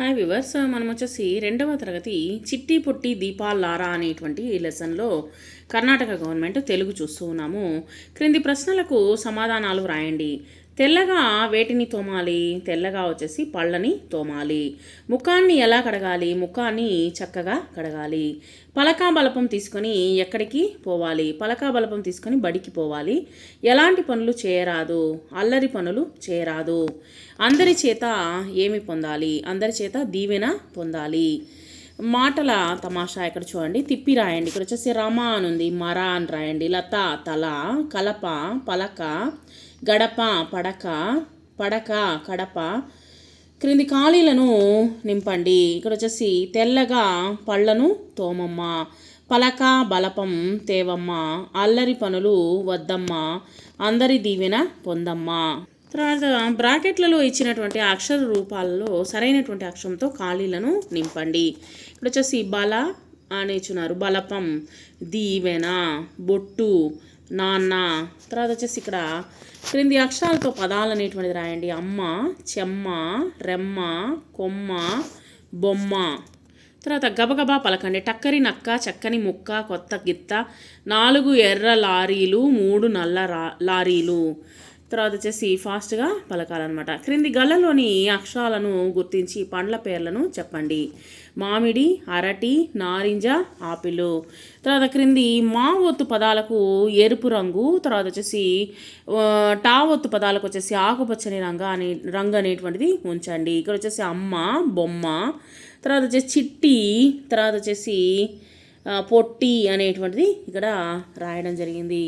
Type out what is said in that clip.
Hi viewers uh, మనం వచ్చేసి రెండవ తరగతి చిట్టి పొట్టి దీపాలారా అనేటువంటి లెసన్లో కర్ణాటక గవర్నమెంట్ తెలుగు చూస్తూ ఉన్నాము. క్రింది ప్రశ్నలకు సమాధానాలు రాయండి. తెల్లగా వేటిని తోమాలి? తెల్లగా వచ్చేసి పళ్ళని తోమాలి. ముఖాన్ని ఎలా కడగాలి? ముఖాన్ని చక్కగా కడగాలి. పలకా బలపం తీసుకొని ఎక్కడికి పోవాలి? పలకా బలపం తీసుకొని బడికి పోవాలి. ఎలాంటి పనులు చేయరాదు? అల్లరి పనులు చేయరాదు. అందరి చేత ఏమి పొందాలి? అందరి చేత దీవెన పొందాలి. మాటల తమాషా ఇక్కడ చూడండి. తిప్పి రాయండి. ఇక్కడ వచ్చేసి రమ అని ఉంది. మర అని రాయండి. లత తల కలప పలక గడప పడక పడక కడప. క్రింది ఖాళీలను నింపండి. ఇక్కడ వచ్చేసి తెల్లగా పళ్ళను తోమమ్మ పలక బలపం తేవమ్మ అల్లరి పనులు వద్దమ్మ అందరి దీవెన పొందమ్మ. తర్వాత బ్రాకెట్లలో ఇచ్చినటువంటి అక్షర రూపాలలో సరైనటువంటి అక్షరంతో ఖాళీలను నింపండి. ఇక్కడ వచ్చేసి బల అని ఇచ్చున్నారు. బలపం దీవెన బొట్టు నాన్న. తర్వాత వచ్చేసి ఇక్కడ క్రింది అక్షరాలతో పదాలు అనేటువంటిది రాయండి. అమ్మ చెమ్మ రెమ్మ కొమ్మ బొమ్మ. తర్వాత గబగబా పలకండి. టక్కరి నక్క చక్కని ముక్క కొత్త గిత్త. నాలుగు ఎర్ర లారీలు మూడు నల్ల రా లారీలు. తర్వాత వచ్చేసి ఫాస్ట్గా పలకాలన్నమాట. క్రింది గళ్ళలోని అక్షరాలను గుర్తించి పండ్ల పేర్లను చెప్పండి. మామిడి అరటి నారింజ ఆపిల్. తర్వాత క్రింది మా ఒత్తు పదాలకు ఎరుపు రంగు తర్వాత వచ్చేసి టా ఒత్తు పదాలకు వచ్చేసి ఆకుపచ్చని రంగు అనే రంగు అనేటువంటిది ఉంచండి. ఇక్కడ వచ్చేసి అమ్మ బొమ్మ తర్వాత వచ్చేసి చిట్టి తర్వాత వచ్చేసి పొట్టి అనేటువంటిది ఇక్కడ రాయడం జరిగింది.